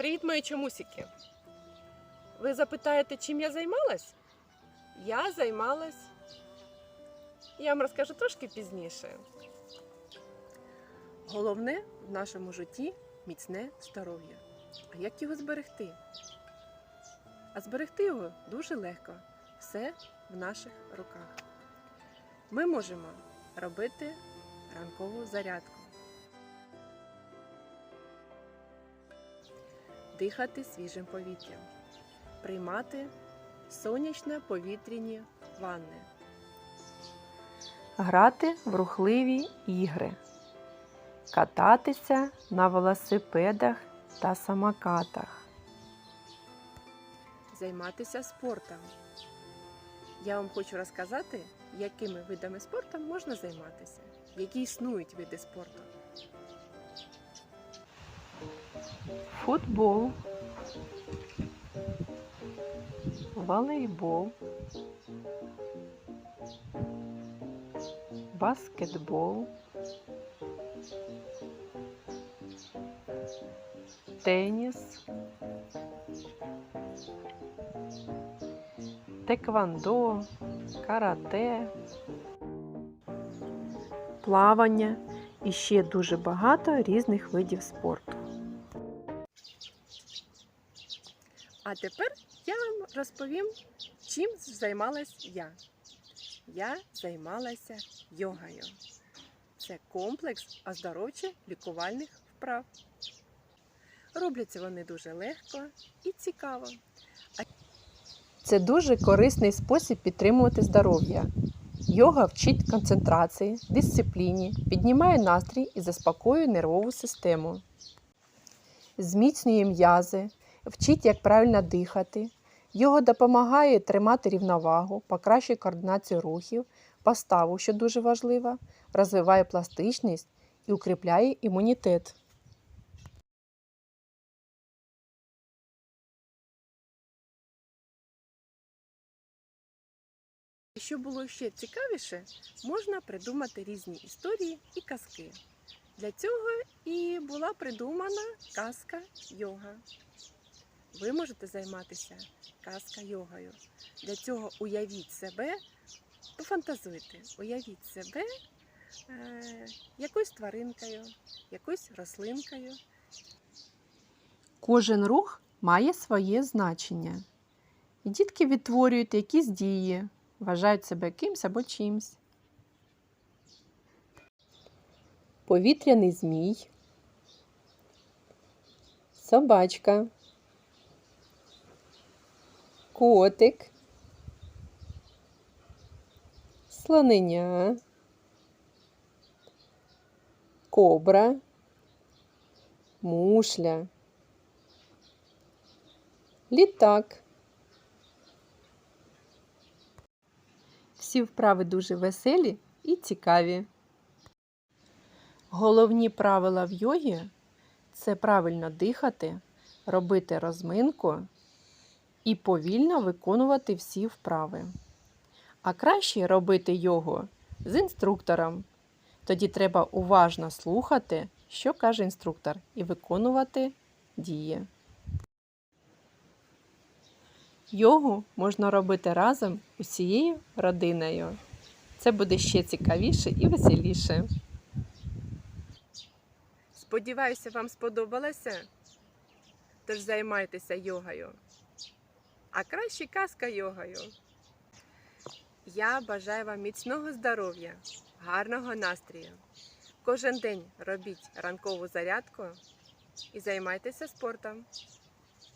Привіт, мої чомусики! Ви запитаєте, чим я займалась? Я займалась. Я вам розкажу трошки пізніше. Головне в нашому житті міцне здоров'я. А як його зберегти? А зберегти його дуже легко. Все в наших руках. Ми можемо робити ранкову зарядку. Дихати свіжим повітрям, приймати сонячно-повітряні ванни, грати в рухливі ігри, кататися на велосипедах та самокатах, займатися спортом. Я вам хочу розказати, якими видами спорту можна займатися, які існують види спорту. Футбол, волейбол, баскетбол, теніс, теквандо, карате, плавання і ще дуже багато різних видів спорту. А тепер я вам розповім, чим займалась я. Я займалася йогою. Це комплекс оздоровчих лікувальних вправ. Робляться вони дуже легко і цікаво. Це дуже корисний спосіб підтримувати здоров'я. Йога вчить концентрації, дисципліні, піднімає настрій і заспокоює нервову систему. Зміцнює м'язи, вчить, як правильно дихати. Йога допомагає тримати рівновагу, покращує координацію рухів, поставу, що дуже важливо, розвиває пластичність і укріпляє імунітет. І Щоб було ще цікавіше, можна придумати різні історії і казки. Для цього і була придумана казка йога. Ви можете займатися казка йогою. Для цього уявіть себе, пофантазуйте, уявіть себе е, якоюсь тваринкою, якоюсь рослинкою. Кожен рух має своє значення. І дітки відтворюють якісь дії, вважають себе кимсь або чимсь. Повітряний змій, собачка, котик, слоненя, кобра, мушля літак. Всі вправи дуже веселі і цікаві. Головні правила в йогі це правильно дихати, робити розминку і повільно виконувати всі вправи. А краще робити йогу з інструктором. Тоді треба уважно слухати, що каже інструктор, і виконувати дії. Йогу можна робити разом усією родиною. Це буде ще цікавіше і веселіше. Сподіваюся, вам сподобалося. Тож займайтеся йогою. А краще казка йогою. Я бажаю вам міцного здоров'я, гарного настрою. Кожен день робіть ранкову зарядку і займайтеся спортом.